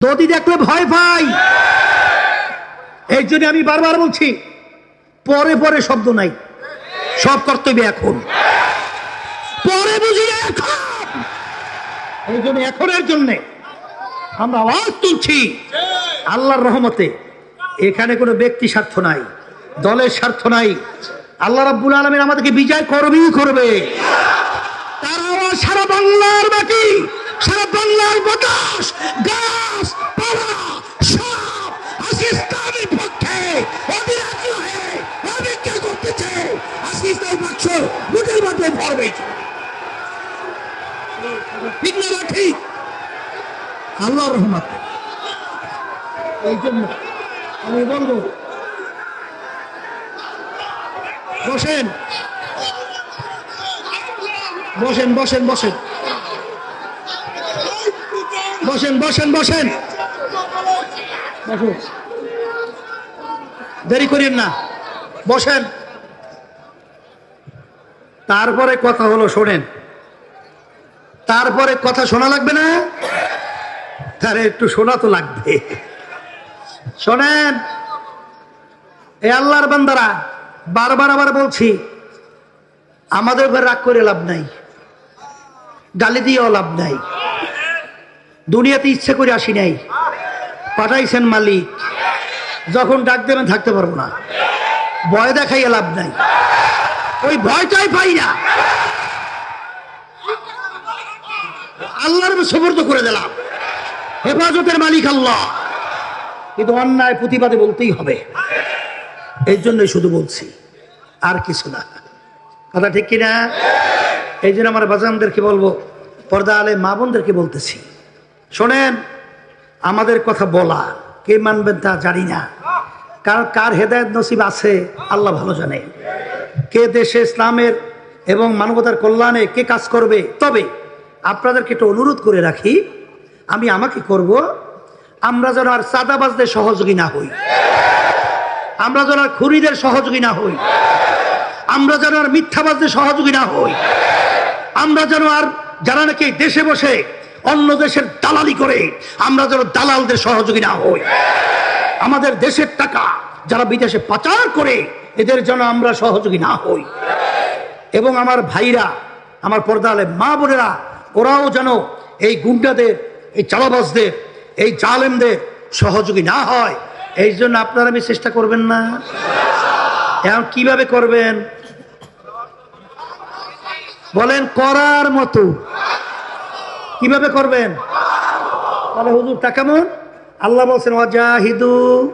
নদী দেখলে ভয় পাই। এই জন্য আমি বারবার বলছি, পরে পরে শব্দ নাই। সব কর্তব্য এখন। পরে বুঝি এখন। এই জন্য এখনের জন্যে আমরা আওয়াজ তুলছি আল্লাহর রহমতে। এখানে কোনো ব্যক্তি স্বার্থ নাই, দলের স্বার্থ নাই। আল্লাহ রাব্বুল আলমিন আমাদেরকে বিজয় করবেই করবে। তার আওয়াজ সারা বাংলার মাটি, সারা বাংলার বাতাস। বাক্স বুটের মধ্যে ভরবে ঠিক না ঠিক আল্লাহ রহমত। এই জন্য আমি বলব, বসেন। বসেন বসেন বসেন। বসেন বসেন বসেন। বসুন দেরি করেন না। বসেন। তারপরে কথা হলো শোনেন। তারপরে কথা শোনা লাগবে না? তারে একটু শোনা তো লাগবে। শোনেন, এ আল্লাহর বান্দারা, বারবার আবার বলছি, আমাদের ঘরে রাগ করে লাভ নাই। গালি দিয়েও লাভ নাই। দুনিয়াতে ইচ্ছে করে আসি নাই। পাঠাইছেন মালিক। যখন ডাক দেবেন থাকতে পারব না। ভয় দেখাইয়া লাভ নাই। ওই ভয়টাই পাই না। আল্লাহর সবর্দ করে দিলাম। হেফাজতের মালিক আল্লাহ। কিন্তু অন্যায় প্রতিবাদে বলতেই হবে। এই জন্যই শুধু বলছি, আর কিছু না। কথা ঠিক কিনা? এই জন্য আমার বাজানদেরকে বলব, পর্দা আলে মা বোনদেরকে বলতেছি। শোনেন, আমাদের কথা বলা, কে মানবেন তা জানি না। কার কার হেদায়ত নসিব আছে, আল্লাহ ভালো জানে। কে দেশে ইসলামের এবং মানবতার কল্যাণে কে কাজ করবে? তবে আপনাদেরকে একটু অনুরোধ করে রাখি, আমি আমাকে করব, আমরা যেন আর চাঁদাবাজদের সহযোগী না হই। আমরা যেন আর খুরিদের সহযোগী না হই। আমরা যেন আর মিথ্যাবাজদের সহযোগী না হই। আমরা যেন আর যারা নাকি দেশে বসে অন্য দেশের দালালি করে, আমরা যেন দালালদের সহযোগী না হই। আমাদের দেশের টাকা যারা বিদেশে পাচার করে এদের যেন আমরা সহযোগী না হই। এবং আমার ভাইরা, আমার পর্দালে মা বোনেরা, ওরাও যেন এই গুন্ডাদের, এই চালাবাজদের, এই জালেমদের সহযোগী না হয়। এই জন্য আপনারা আমি চেষ্টা করবেন না। এখন কীভাবে করবেন? বলেন, করার মতো। কীভাবে করবেন? তাহলে হুজুর, তা কেমন? আল্লাহ বলছেন অজাহিদু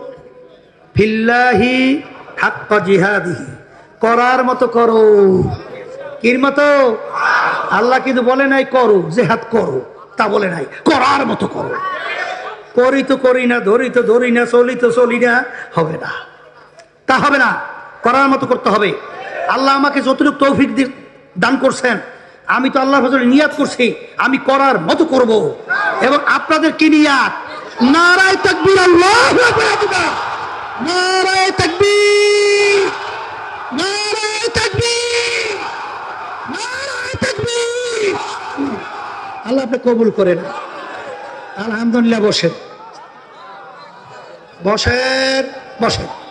ফিল্লাহি করার মতো করো। কির মতো? আল্লাহ কিন্তু বলে নাই করো, জেহাদ করো। তা বলে নাই, করার মতো করো। করি তো করি না, ধরি তো ধরি না, চলি তো চলি না, হবে না। তা হবে না, করার মতো করতে হবে। আল্লাহ আমাকে যতটুকু তৌফিক দান করছেন, আমি তো আল্লাহ ফজলে নিয়াত করছি, আমি করার মতো করব। এবং আপনাদের কি নিয়াত? নারায় তাকবীর, আল্লাহ নারায় আল্লাহ আপনি কবুল করেন। আলহামদুলিল্লাহ বসেন। বসেন বসেন।